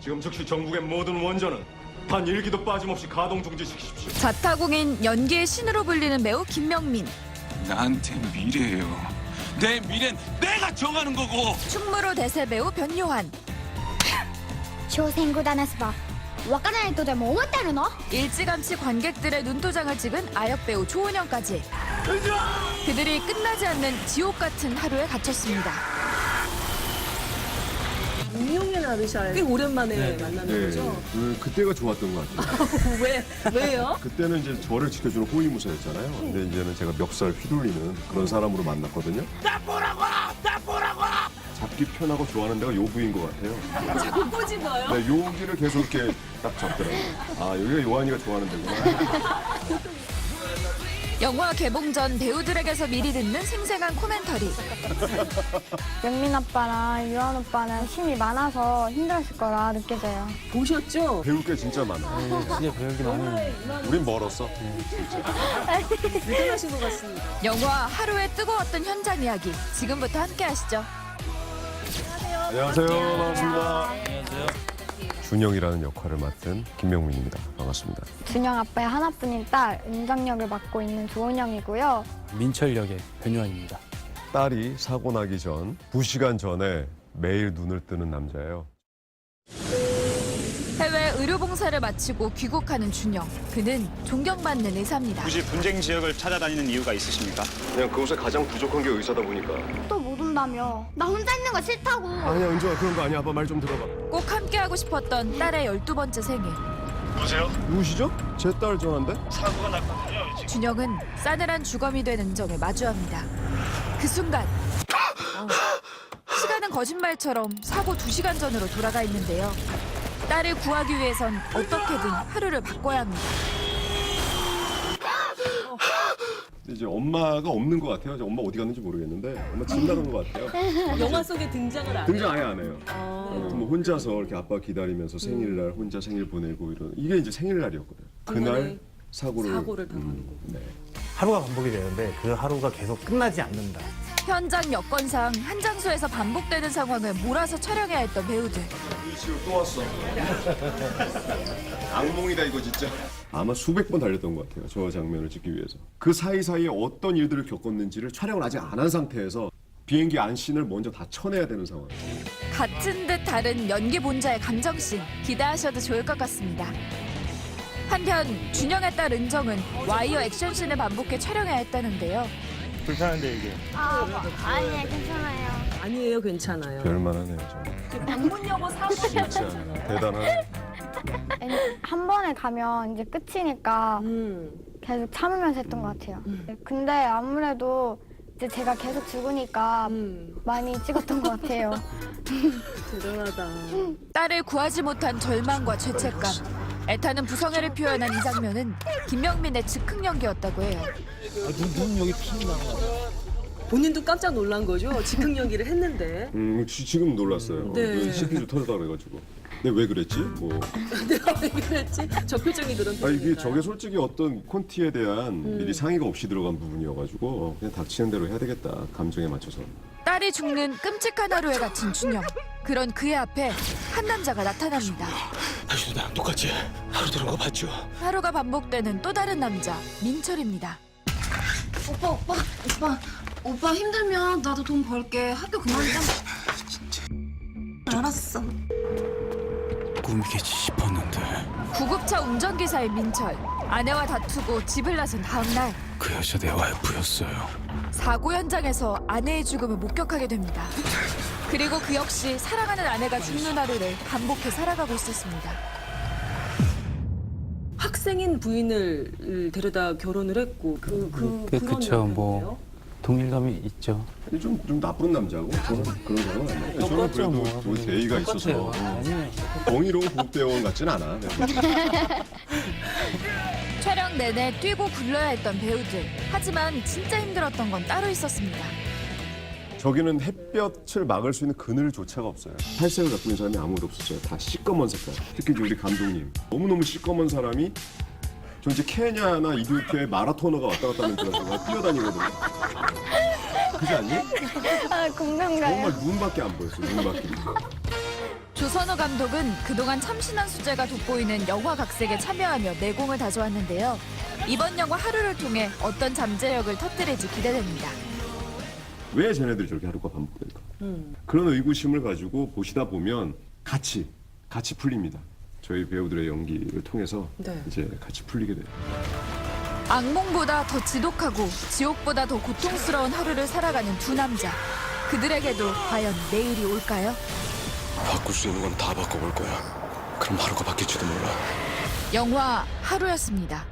지금 즉시 전국의 모든 원전은 단 일기도 빠짐없이 가동 중지시키십시오. 자타공인 연기의 신으로 불리는 배우 김명민. 나한테 미래예요. 내 미래는 내가 정하는 거고. 충무로 대세 배우 변요한. 朝鮮語だなすばわからないとでも思ってるの 일찌감치 관객들의 눈도장을 찍은 아역 배우 조은영까지. 그들이 끝나지 않는 지옥 같은 하루에 갇혔습니다. 아르샤 꽤 오랜만에 만나는 거죠? 그, 그때가 좋았던 것 같아요. 왜? 왜요? 그때는 이제 저를 지켜주는 호위무사였잖아요. 근데 이제는 제가 멱살 휘둘리는 그런 사람으로 만났거든요. 나 보라고! 나 보라고! 잡기 편하고 좋아하는 데가 요부인 것 같아요. 자꾸 꼬집어요? 네, 여기를 계속 이렇게 딱 잡더라고요. 아, 여기가 요한이가 좋아하는 데구나. 영화 개봉 전 배우들에게서 미리 듣는 생생한 코멘터리. 영민 아빠랑 유한 오빠는 힘이 많아서 힘들었을 거라 느껴져요. 보셨죠? 배울 게 진짜 많아요. 진짜 배울 게 많아요. 우린 멀었어. 대단하신 것 같습니다. 영화 하루의 뜨거웠던 현장 이야기. 지금부터 함께 하시죠. 안녕하세요. 반갑습니다. 준영이라는 역할을 맡은 김명민입니다. 반갑습니다. 준영 아빠의 하나뿐인 딸 은정 역을 맡고 있는 조은영이고요. 민철 역의 변요한입니다. 딸이 사고 나기 전 2시간 전에 매일 눈을 뜨는 남자예요. 봉사를 마치고 귀국하는 준영. 그는 존경받는 의사입니다. 굳이 분쟁 지역을 찾아다니는 이유가 있으십니까? 그냥 그곳에 가장 부족한 게 의사다 보니까. 또 못 온다며 나 혼자 있는 거 싫다고 아니야, 은정아. 그런 거 아니야. 아빠 말 좀 들어봐. 꼭 함께하고 싶었던 딸의 열두 번째 생일. 보세요. 누구시죠? 제 딸 전화인데? 사고가 났거든요. 지금. 준영은 싸늘한 주검이 된 은정을 마주합니다. 그 순간 어, 시간은 거짓말처럼 사고 두 시간 전으로 돌아가 있는데요. 딸을 구하기 위해선 어떻게든 하루를 바꿔야 합니다. 이제 엄마가 없는 것 같아요. 이제 엄마 어디 갔는지 모르겠는데 엄마 집 나간 것 같아요. 영화 속에 등장을 안 등장 해요? 아예 안 해요. 아, 뭐 혼자서 이렇게 아빠 기다리면서 생일날 혼자 생일 보내고 이런 이게 이제 생일날이었거든. 그날에 그날 사고를 사고를 당하는 음, 네. 하루가 반복이 되는데 그 하루가 계속 끝나지 않는다. 현장 여건상 한 장소에서 반복되는 상황을 몰아서 촬영해야 했던 배우들. 이씨로 또 왔어. 악몽이다 이거 진짜. 아마 수백 번 달렸던 것 같아요. 저 장면을 찍기 위해서. 그 사이사이에 어떤 일들을 겪었는지를 촬영을 아직 안 한 상태에서 비행기 안씬을 먼저 다 쳐내야 되는 상황. 같은 듯 다른 연기 본자의 감정씬 기대하셔도 좋을 것 같습니다. 한편 준영의 딸 은정은 와이어 액션씬을 반복해 촬영해야 했다는데요. 불편한데 이게. 아 아니야 괜찮아요 아니에요, 괜찮아요. 별만하네요 정말. 방문여고 사고 진짜 대단하네. 아니, 한 번에 가면 이제 끝이니까 음, 계속 참으면서 했던 것 같아요. 근데 아무래도 이제 제가 계속 죽으니까 음, 많이 찍었던 것 같아요. 대단하다. 딸을 구하지 못한 절망과 죄책감. 애타는 부성애를 표현한 이 장면은 김명민의 즉흥 연기였다고 해요. 눈, 눈 여기 피 나. 본인도 깜짝 놀란 거죠? 즉흥 연기를 했는데. 음 지, 지금 놀랐어요. 네. 그 CPU 터졌다 그래가지고. 근데 왜 그랬지? 뭐. 내가 왜 그랬지? 저 표정이 그런 아 이게 표정인가요? 저게 솔직히 어떤 콘티에 대한 음. 미리 상의가 없이 들어간 부분이어가지고 그냥 닥치는 대로 해야 되겠다 감정에 맞춰서. 딸이 죽는 끔찍한 하루에 갇힌 준영. 그런 그의 앞에 한 남자가 나타납니다. 당신도 나랑 똑같이 하루 들은 거 봤죠? 하루가 반복되는 또 다른 남자 민철입니다. 오빠 오빠 오빠 오빠 힘들면 나도 돈 벌게 학교 그만두자 알았어 꿈이겠지 싶었는데 구급차 운전기사의 민철. 아내와 다투고 집을 나선 다음 날 그 여자 내 와이프였어요. 사고 현장에서 아내의 죽음을 목격하게 됩니다. 그리고 그 역시 사랑하는 아내가 죽는 하루를 반복해 살아가고 있었습니다. 학생인 부인을 데려다 결혼을 했고 그, 그, 그- 그런 그쵸, 뭐. 동일감이 있죠. 좀, 좀 나쁜 남자고 저는 그런 사람은 아니에요. 저는 똑같죠 그래도 뭐. 대의가 있어서 똑같아요. 아니에요. 정의로운 국대원 같진 않아. 네. 촬영 내내 뛰고 굴러야 했던 배우들. 하지만 진짜 힘들었던 건 따로 있었습니다. 저기는 햇볕을 막을 수 있는 그늘조차가 없어요. 탈색을 갖고 있는 사람이 아무도 없었어요. 다 시꺼먼 색깔. 특히 이제 우리 감독님. 너무너무 시꺼먼 사람이 저 이제 케냐나 이디오피아의 마라토너가 왔다 갔다 하는 줄 알고 뛰어다니거든요. 그지 않니? 아, 공감가요. 정말 눈밖에 안 보였어요. 눈밖에. 조선 오선호 감독은 그동안 참신한 수재가 돋보이는 영화 각색에 참여하며 내공을 다져왔는데요. 이번 영화 하루를 통해 어떤 잠재력을 터뜨릴지 기대됩니다. 왜 쟤네들이 저렇게 하루가 반복될까? 음. 그런 의구심을 가지고 보시다 보면 같이 같이 풀립니다. 저희 배우들의 연기를 통해서 네. 이제 같이 풀리게 돼요. 악몽보다 더 지독하고 지옥보다 더 고통스러운 하루를 살아가는 두 남자. 그들에게도 과연 내일이 올까요? 바꿀 수 있는 건 다 바꿔볼 거야. 그럼 하루가 바뀔지도 몰라. 영화 하루였습니다.